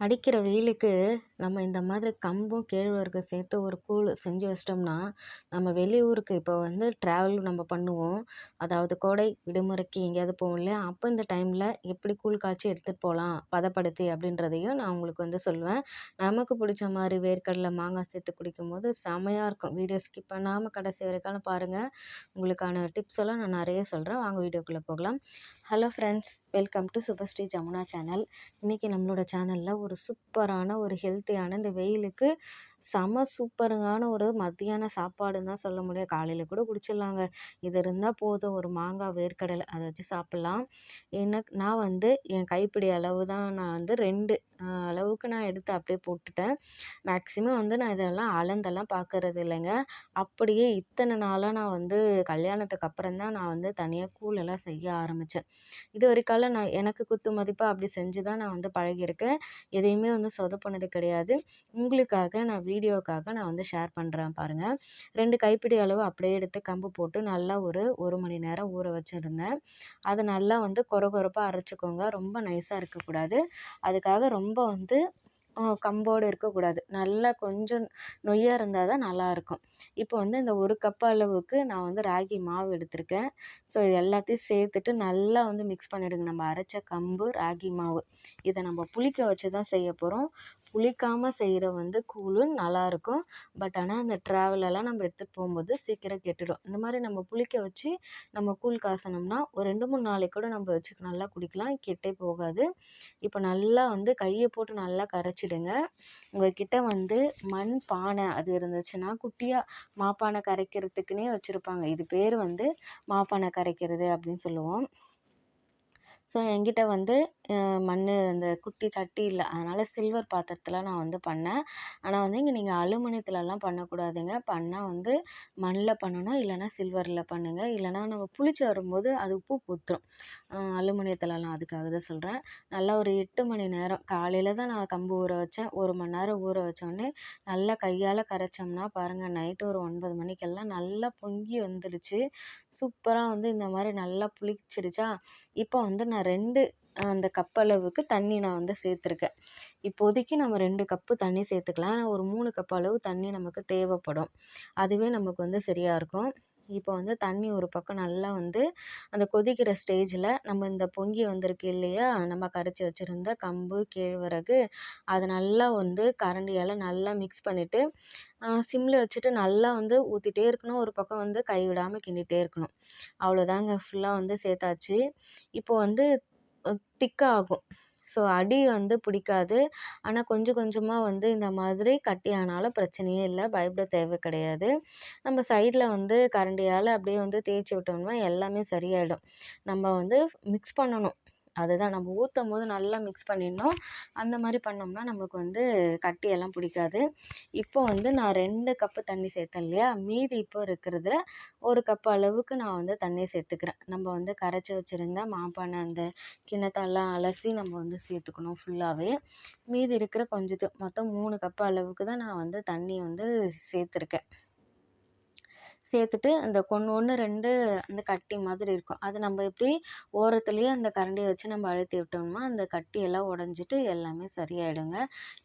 அடிக்கிற வெயிலுக்கு நம்ம இந்த மாதிரி கம்பும் கேழ்வரகும் சேர்த்து ஒரு கூழ் செஞ்சு வச்சிட்டோம்னா நம்ம வெளியூருக்கு இப்போ வந்து ட்ராவல் நம்ம பண்ணுவோம். அதாவது கோடை விடுமுறைக்கு எங்கேயாவது போவோம் இல்லையா? அப்போ இந்த டைமில் எப்படி கூழ் காய்ச்சி எடுத்துகிட்டு போகலாம் பதப்படுத்தி அப்படின்றதையும் நான் உங்களுக்கு வந்து சொல்லுவேன். நமக்கு பிடிச்ச மாதிரி வேர்க்கடலை மாங்காய் சேர்த்து குடிக்கும்போது செமையாக இருக்கும். வீடியோ ஸ்கிப் பண்ணாமல் கடைசி வரைக்கும் பாருங்கள் உங்களுக்கான டிப்ஸ் எல்லாம் நான் நிறைய சொல்கிறேன் வாங்க வீடியோக்குள்ளே போகலாம். Hello friends welcome to Subhashree Jamuna channel இன்றைக்கி நம்மளோட சேனலில் ஒரு சூப்பரான ஒரு ஹெல்த் ஹெல்த்தியான இந்த வெயிலுக்கு செம சூப்பருங்கான ஒரு மத்தியான சாப்பாடுன்னு தான் சொல்ல முடியும். காலையில் கூட குடிச்சிடலாங்க. இது இருந்தால் போதும். ஒரு மாங்காய் வேர்க்கடலை அதை வச்சு சாப்பிட்லாம். எனக்கு நான் வந்து என் கைப்பிடி அளவு தான் நான் வந்து ரெண்டு அளவுக்கு நான் எடுத்து அப்படியே போட்டுட்டேன். மேக்ஸிமம் வந்து நான் இதெல்லாம் அளந்தெல்லாம் பார்க்கறது இல்லைங்க. அப்படியே இத்தனை நாளாக நான் வந்து கல்யாணத்துக்கு அப்புறம் தான் நான் வந்து தனியாக கூழெல்லாம் செய்ய ஆரம்பித்தேன் இது வரைக்கால நான் எனக்கு குத்து மதிப்பாக அப்படி செஞ்சு தான் நான் வந்து பழகியிருக்கேன். எதையுமே வந்து சொதப்பினது கிடையாது. உங்களுக்காக நான் வீடியோக்காக நான் வந்து ஷேர் பண்ணுறேன் பாருங்கள் ரெண்டு கைப்பிடி அளவு அப்படியே எடுத்து கம்பு போட்டு நல்லா ஒரு ஒரு மணி நேரம் ஊற வச்சுருந்தேன். அதை நல்லா வந்து கொர கொரப்பாக அரைச்சிக்கோங்க. ரொம்ப நைஸாக இருக்கக்கூடாது. அதுக்காக ரொம்ப வந்து கம்போடு இருக்கக்கூடாது. நல்லா கொஞ்சம் நொய்யாக இருந்தால் தான் நல்லாயிருக்கும். இப்போ வந்து இந்த ஒரு கப் அளவுக்கு நான் வந்து ராகி மாவு எடுத்திருக்கேன். ஸோ எல்லாத்தையும் சேர்த்துட்டு நல்லா வந்து மிக்ஸ் பண்ணிவிடுங்க நம்ம அரைச்ச கம்பு ராகி மாவு. இதை நம்ம புளிக்க வச்சு தான் செய்ய போகிறோம் புளிக்காமல் செய்கிற வந்து கூழ் நல்லாயிருக்கும் பட் ஆனால் அந்த ட்ராவலெல்லாம் நம்ம எடுத்துகிட்டு போகும்போது சீக்கிரம் கெட்டுடும். இந்த மாதிரி நம்ம புளிக்க வச்சு நம்ம கூழ் காய்ச்சினோம்னா ஒரு ரெண்டு மூணு நாளைக்கு கூட நம்ம வச்சு நல்லா குடிக்கலாம். கெட்டே போகாது. இப்போ நல்லா வந்து கையை போட்டு நல்லா கரைச்சிடுங்க. உங்கள்கிட்ட வந்து மண் பானை அது இருந்துச்சுன்னா குட்டியாக மாப்பானை கரைக்கிறதுக்குன்னே வச்சுருப்பாங்க. இது பேர் வந்து மாப்பானை கரைக்கிறது அப்படின்னு சொல்லுவோம். ஸோ என்கிட்ட வந்து மண் அந்த குட்டி சட்டி இல்லை. அதனால் சில்வர் பாத்திரத்தில் நான் வந்து பண்ணேன். ஆனால் வந்து இங்கே நீங்கள் அலுமினியத்துலலாம் பண்ணக்கூடாதுங்க. பண்ணால் வந்து மண்ணில் பண்ணணும் இல்லைனா சில்வரில் பண்ணுங்கள் இல்லைனா நம்ம புளிச்சு வரும்போது அது உப்பு பூத்துரும் அலுமினியத்துலலாம் அதுக்காக தான் சொல்கிறேன் நல்லா ஒரு எட்டு மணி நேரம் காலையில் தான் நான் கம்பு ஊற வச்சேன். ஒரு மணி நேரம் ஊற வச்சோடனே நல்லா கையால் கரைச்சோம்னா பாருங்கள் நைட்டு ஒரு ஒன்பது மணிக்கெல்லாம் நல்லா பொங்கி வந்துடுச்சு. சூப்பராக வந்து இந்த மாதிரி நல்லா புளிச்சிடுச்சா? இப்போ வந்து நான் ரெண்டு அந்த கப் அளவுக்கு தண்ணி நான் வந்து சேர்த்துருக்கேன். இப்போதைக்கு நம்ம ரெண்டு கப்பு தண்ணி சேர்த்துக்கலாம். ஆனால் ஒரு மூணு கப் அளவு தண்ணி நமக்கு தேவைப்படும். அதுவே நமக்கு வந்து சரியாக இருக்கும். இப்போ வந்து தண்ணி ஒரு பக்கம் நல்லா வந்து அந்த கொதிக்கிற ஸ்டேஜில் நம்ம இந்த பொங்கி வந்திருக்கு இல்லையா? நம்ம கரைச்சி வச்சுருந்த கம்பு கேழ்வரகு அதை நல்லா வந்து கரண்டியால் நல்லா மிக்ஸ் பண்ணிவிட்டு சிம்மில் வச்சுட்டு நல்லா வந்து ஊற்றிட்டே இருக்கணும். ஒரு பக்கம் வந்து கை விடாமல் கிண்டிகிட்டே இருக்கணும். அவ்வளோதாங்க ஃபுல்லாக வந்து சேர்த்தாச்சு. இப்போ வந்து திக்காகும் ஸோ அடி வந்து பிடிக்காது. ஆனால் கொஞ்சம் கொஞ்சமாக வந்து இந்த மாதிரி கட்டி ஆனாலும் பிரச்சனையே இல்லை. பயப்பட தேவை கிடையாது. நம்ம சைடில் வந்து கரண்டியால் அப்படியே வந்து தேய்ச்சி விட்டோம்னா எல்லாமே சரியாயிடும். நம்ம வந்து மிக்ஸ் பண்ணணும். அதுதான் நம்ம ஊற்றும் போது நல்லா மிக்ஸ் பண்ணிடணும். அந்த மாதிரி பண்ணோம்னா நமக்கு வந்து கட்டியெல்லாம் பிடிக்காது. இப்போ வந்து நான் ரெண்டு கப்பு தண்ணி சேர்த்தேன் இல்லையா? மீதி இப்போ இருக்கிறதுல ஒரு கப் அளவுக்கு நான் வந்து தண்ணி சேர்த்துக்கிறேன். நம்ம வந்து கரைச்சி வச்சுருந்த மாப்பானை அந்த கிண்ணத்தெல்லாம் அலசி நம்ம வந்து சேர்த்துக்கணும் ஃபுல்லாகவே மீதி இருக்கிற கொஞ்சத்து மொத்தம் மூணு கப் அளவுக்கு தான் நான் வந்து தண்ணி வந்து சேர்த்துருக்கேன். சேர்த்துட்டு அந்த கொன்று ஒன்று ரெண்டு அந்த கட்டி மாதிரி இருக்கும். அது நம்ம எப்படி ஓரத்துலேயே அந்த கரண்டியை வச்சு நம்ம அழுத்தி விட்டோம்னா அந்த கட்டி எல்லாம் உடஞ்சிட்டு எல்லாமே சரியாயிடுங்க.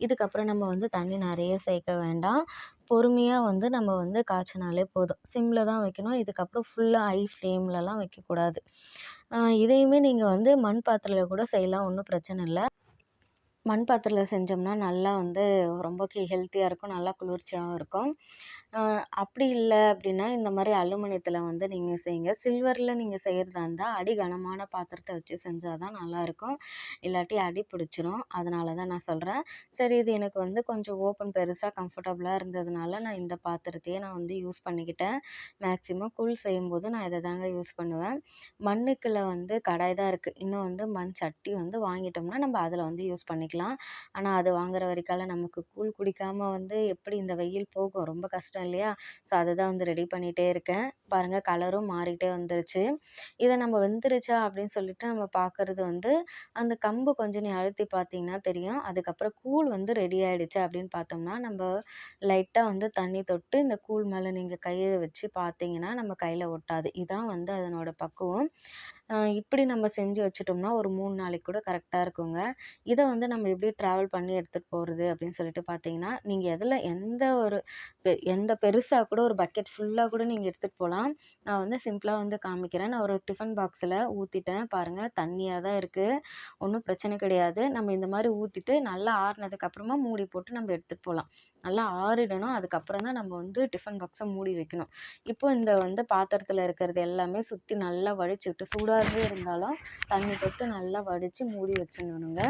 இதுக்கப்புறம் நம்ம வந்து தண்ணி நிறைய சேர்க்க வேண்டாம். பொறுமையாக வந்து நம்ம வந்து காய்ச்சினாலே போதும். சிம்மில் தான் வைக்கணும். இதுக்கப்புறம் ஃபுல்லாக ஹை ஃப்ளேம்லலாம் வைக்கக்கூடாது. இதையுமே நீங்கள் வந்து மண் பாத்திரத்தில் கூட செய்யலாம். ஒன்றும் பிரச்சனை இல்லை. மண் பாத்திரத்தில் செஞ்சோம்னா நல்லா வந்து ரொம்ப ஹெல்த்தியாக இருக்கும். நல்லா குளிர்ச்சியாகவும் இருக்கும். அப்படி இல்லை அப்படின்னா இந்த மாதிரி அலுமினியத்தில் வந்து நீங்கள் செய்யுங்க சில்வரில் நீங்கள் செய்கிறதா இருந்தால் அடி கனமான பாத்திரத்தை வச்சு செஞ்சால் தான் நல்லாயிருக்கும் இல்லாட்டி அடி பிடிச்சிரும். அதனால தான் நான் சொல்கிறேன் சரி இது எனக்கு வந்து கொஞ்சம் ஓப்பன் பெருசாக கம்ஃபர்டபுளாக இருந்ததுனால நான் இந்த பாத்திரத்தையே நான் வந்து யூஸ் பண்ணிக்கிட்டேன். மேக்ஸிமம் கூழ் செய்யும்போது நான் இதை தாங்க யூஸ் பண்ணுவேன். மண்ணுக்குள்ள வந்து கடாய் தான் இருக்குது இன்னும் வந்து மண் சட்டி வந்து வாங்கிட்டோம்னா நம்ம அதில் வந்து யூஸ் பண்ணிக்கலாம். ஆனால் அது வாங்குற வரைக்கால நமக்கு கூழ் குடிக்காமல் வந்து எப்படி இந்த வெயில் போகும்? ரொம்ப கஷ்டம் இல்லையா? ஸோ அதை தான் வந்து ரெடி பண்ணிகிட்டே இருக்கேன். பாருங்கள் கலரும் மாறிட்டே வந்துருச்சு. இதை நம்ம வெந்துருச்சா அப்படின்னு சொல்லிட்டு நம்ம பார்க்குறது வந்து அந்த கம்பு கொஞ்சம் நீ அழுத்தி பார்த்தீங்கன்னா தெரியும். அதுக்கப்புறம் கூழ் வந்து ரெடி ஆகிடுச்சு அப்படின்னு பார்த்தோம்னா நம்ம லைட்டாக வந்து தண்ணி தொட்டு இந்த கூழ் மேலே நீங்கள் கையை வச்சு பார்த்தீங்கன்னா நம்ம கையில் ஒட்டாது. இதான் வந்து அதனோட பக்குவம். இப்படி நம்ம செஞ்சு வச்சுட்டோம்னா ஒரு மூணு நாளைக்கு கூட கரெக்டாக இருக்குங்க. இதை வந்து நம்ம எப்படி ட்ராவல் பண்ணி எடுத்துகிட்டு போகிறது அப்படின்னு சொல்லிட்டு பார்த்தீங்கன்னா நீங்கள் எதில் எந்த ஒரு பெ எந்த பெருசாக கூட ஒரு பக்கெட் ஃபுல்லாக கூட நீங்கள் எடுத்துகிட்டு போகலாம் நான் வந்து சிம்பிளாக வந்து காமிக்கிறேன். நான் ஒரு டிஃபன் பாக்ஸில் ஊற்றிட்டேன் பாருங்கள் தண்ணியாக தான் இருக்குது ஒன்றும் பிரச்சனை கிடையாது. நம்ம இந்த மாதிரி ஊற்றிட்டு நல்லா ஆறுனதுக்கப்புறமா மூடி போட்டு நம்ம எடுத்துகிட்டு போகலாம் நல்லா ஆறிடணும். அதுக்கப்புறம் தான் நம்ம வந்து டிஃபன் பாக்ஸை மூடி வைக்கணும். இப்போ இந்த வந்து பாத்திரத்தில் இருக்கிறது எல்லாமே சுற்றி நல்லா வழிச்சுட்டு விட்டு சூடாகவே இருந்தாலும் தண்ணி தொட்டு நல்லா வடித்து மூடி வச்சிடணுங்க.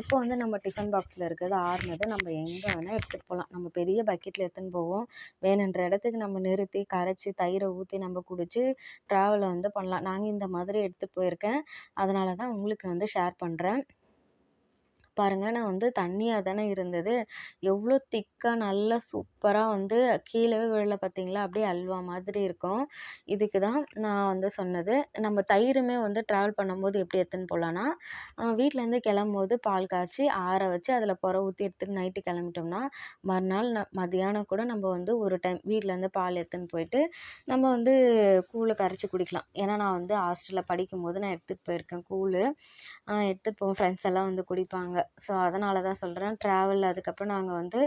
இப்போ வந்து நம்ம டிஃபன் பாக்ஸில் இருக்கிறது ஆறுனது நம்ம எங்கே வேணால் எடுத்துகிட்டு போகலாம் நம்ம பெரிய பக்கெட்டில் எடுத்துன்னு போவோம். வேணுன்ற இடத்துக்கு நம்ம நிறுத்தி கரைச்சி தயிரை ஊற்றி நம்ம குடித்து ட்ராவலை வந்து பண்ணலாம். நாங்கள் இந்த மாதிரி எடுத்துகிட்டு போயிருக்கேன். அதனால தான் உங்களுக்கு வந்து ஷேர் பண்ணுறேன் பாருங்கள் நான் வந்து தண்ணியாக தானே இருந்தது. எவ்வளோ திக்காக நல்லா சூப்பராக வந்து கீழவே விழல பார்த்தீங்களா அப்படியே அல்வா மாதிரி இருக்கும். இதுக்கு தான் நான் வந்து சொன்னது. நம்ம தயிருமே வந்து ட்ராவல் பண்ணும்போது எப்படி எடுத்துன்னு போகலான்னா வீட்டிலேருந்து கிளம்பும்போது பால் காய்ச்சி ஆற வச்சு அதில் புற ஊற்றி எடுத்துகிட்டு நைட்டு கிளம்பிட்டோம்னா மறுநாள் ந மதியானம் கூட நம்ம வந்து ஒரு டைம் வீட்டிலேருந்து பால் எடுத்துன்னு போயிட்டு நம்ம வந்து கூழை கரைச்சி குடிக்கலாம். ஏன்னா நான் வந்து ஹாஸ்டலில் படிக்கும்போது நான் எடுத்துகிட்டு போயிருக்கேன் கூழ். எடுத்துகிட்டு போவேன். ஃப்ரெண்ட்ஸ் எல்லாம் வந்து குடிப்பாங்க. ஸோ அதனால் தான் சொல்கிறேன் ட்ராவல் அதுக்கப்புறம் நாங்கள் வந்து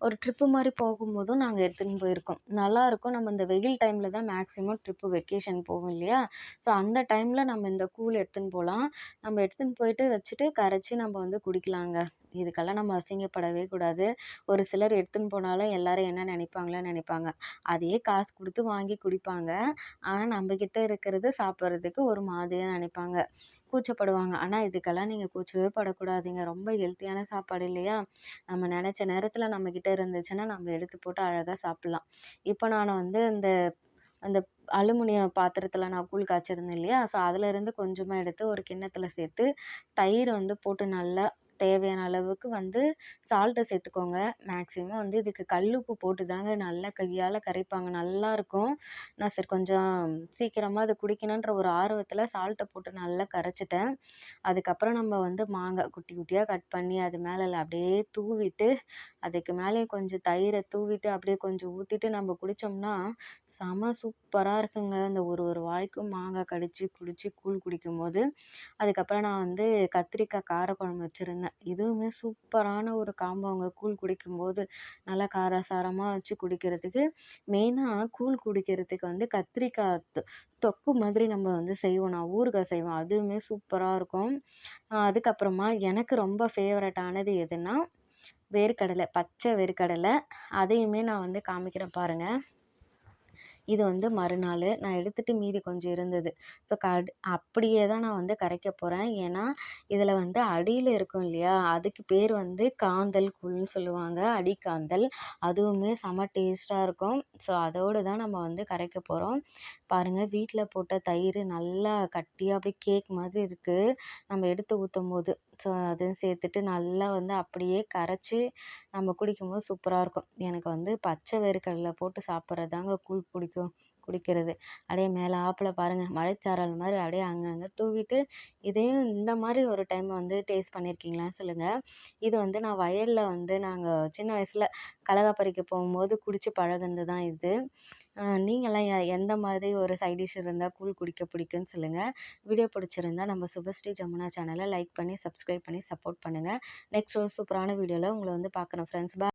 ஒரு ட்ரிப்பு மாதிரி போகும்போதும் நாங்கள் எடுத்துன்னு போயிருக்கோம். நல்லாயிருக்கும் நம்ம இந்த வெயில் டைமில் தான் மேக்ஸிமம் ட்ரிப்பு வெக்கேஷன் போவோம் இல்லையா? ஸோ அந்த டைமில் நம்ம இந்த கூழ் எடுத்துன்னு போகலாம் நம்ம எடுத்துன்னு போயிட்டு வச்சுட்டு கரைச்சி நம்ம வந்து குடிக்கலாங்க. இதுக்கெல்லாம் நம்ம அசிங்கப்படவே கூடாது. ஒரு சிலர் எடுத்துன்னு போனாலும் எல்லாரும் என்ன நினைப்பாங்களோன்னு நினைப்பாங்க. அதையே காசு கொடுத்து வாங்கி குடிப்பாங்க. ஆனால் நம்மக்கிட்ட இருக்கிறது சாப்பிட்றதுக்கு ஒரு மாதிரியாக நினைப்பாங்க. கூச்சப்படுவாங்க. ஆனால் இதுக்கெல்லாம் நீங்கள் கூச்சவே படக்கூடாதுங்க. ரொம்ப ஹெல்த்தியான சாப்பாடு இல்லையா? நம்ம நினச்ச நேரத்தில் நம்மக்கிட்ட இருந்துச்சுன்னா நம்ம எடுத்து போட்டு அழகாக சாப்பிட்லாம். இப்போ நான் வந்து இந்த அந்த அலுமினியம் பாத்திரத்தில் நான் கூழ் காய்ச்சிருந்தேன் இல்லையா? ஸோ அதிலேருந்து கொஞ்சமாக எடுத்து ஒரு கிண்ணத்தில் சேர்த்து தயிர் வந்து போட்டு நல்லா தேவையான அளவுக்கு வந்து சால்ட்டை சேர்த்துக்கோங்க. மேக்ஸிமம் வந்து இதுக்கு கல் உப்பு போட்டு தாங்க நல்லா கையால் கரைப்பாங்க. நல்லாயிருக்கும் நான் சரி கொஞ்சம் சீக்கிரமாக அதை குடிக்கணுன்ற ஒரு ஆர்வத்தில் சால்ட்டை போட்டு நல்லா கரைச்சிட்டேன். அதுக்கப்புறம் நம்ம வந்து மாங்காய் குட்டி குட்டியாக கட் பண்ணி அது மேலே அப்படியே தூவிட்டு அதுக்கு மேலே கொஞ்சம் தயிரை தூவிட்டு அப்படியே கொஞ்சம் ஊற்றிட்டு நம்ம குடித்தோம்னா செம சூப்பராக இருக்குங்க. அந்த ஒரு ஒரு வாய்க்கும் மாங்காய் கடித்து குடித்து கூழ் குடிக்கும்போது. அதுக்கப்புறம் நான் வந்து கத்திரிக்காய் காரக்குழம்பு வச்சுருந்தேன். இதுவுமே சூப்பரான ஒரு காம்போங்க கூழ் குடிக்கும்போது நல்லா காரசாரமாக வச்சு குடிக்கிறதுக்கு. மெயினாக கூழ் குடிக்கிறதுக்கு வந்து கத்திரிக்காய் தொக்கு மாதிரி நம்ம வந்து செய்வோம். நான் ஊறுகாய் செய்வேன். அதுவுமே சூப்பராக இருக்கும். அதுக்கப்புறமா எனக்கு ரொம்ப ஃபேவரட்டானது எதுன்னா வேர்க்கடலை பச்சை வேர்க்கடலை. அதையுமே நான் வந்து காமிக்கிறேன் பாருங்கள் இது வந்து மறுநாள். நான் எடுத்துகிட்டு மீதி கொஞ்சம் இருந்தது. ஸோ கட் அப்படியே தான் நான் வந்து கரைக்க போகிறேன் ஏன்னா இதில் வந்து அடியில் இருக்கும் இல்லையா? அதுக்கு பேர் வந்து காந்தல் கூழ்னு சொல்லுவாங்க. அடிக்காந்தல். அதுவுமே செம டேஸ்ட்டாக இருக்கும். ஸோ அதோடு தான் நம்ம வந்து கரைக்க போகிறோம் பாருங்கள் வீட்டில் போட்ட தயிர் நல்லா கட்டியாக அப்படியே கேக் மாதிரி இருக்குது நம்ம எடுத்து ஊற்றும் போது ஸோ அதையும் சேர்த்துட்டு நல்லா வந்து அப்படியே கரைச்சி நம்ம குடிக்கும்போது சூப்பராக இருக்கும். எனக்கு வந்து பச்சை வேர்க்கடலை போட்டு சாப்பிட்றது தாங்க கூழ் பிடிக்கும். குடிக்கிறது. அப்படியே மேலே ஆப்பில் பாருங்கள் மழைச்சாரல் மாதிரி அப்படியே அங்கங்கே தூவிட்டு இதையும் இந்த மாதிரி ஒரு டைம் வந்து டேஸ்ட் பண்ணியிருக்கீங்களான்னு சொல்லுங்கள் இது வந்து நான் வயலில் வந்து நாங்கள் சின்ன வயசில் கடலக்கா பறிக்க போகும்போது குடித்து பழகுனது தான் இது நீங்களாம் எந்த மாதிரி ஒரு சைட் டிஷ் இருந்தால் கூழ் குடிக்க பிடிக்கும்னு சொல்லுங்கள் வீடியோ பிடிச்சிருந்தா நம்ம சுபஸ்ரீ ஜமுனா சேனலை லைக் பண்ணி சப்ஸ்கிரைப் பண்ணி சப்போர்ட் பண்ணுங்கள் நெக்ஸ்ட் ஒரு சூப்பரான வீடியோவில் உங்களை வந்து பார்க்குறேன் ஃப்ரெண்ட்ஸ் பாய்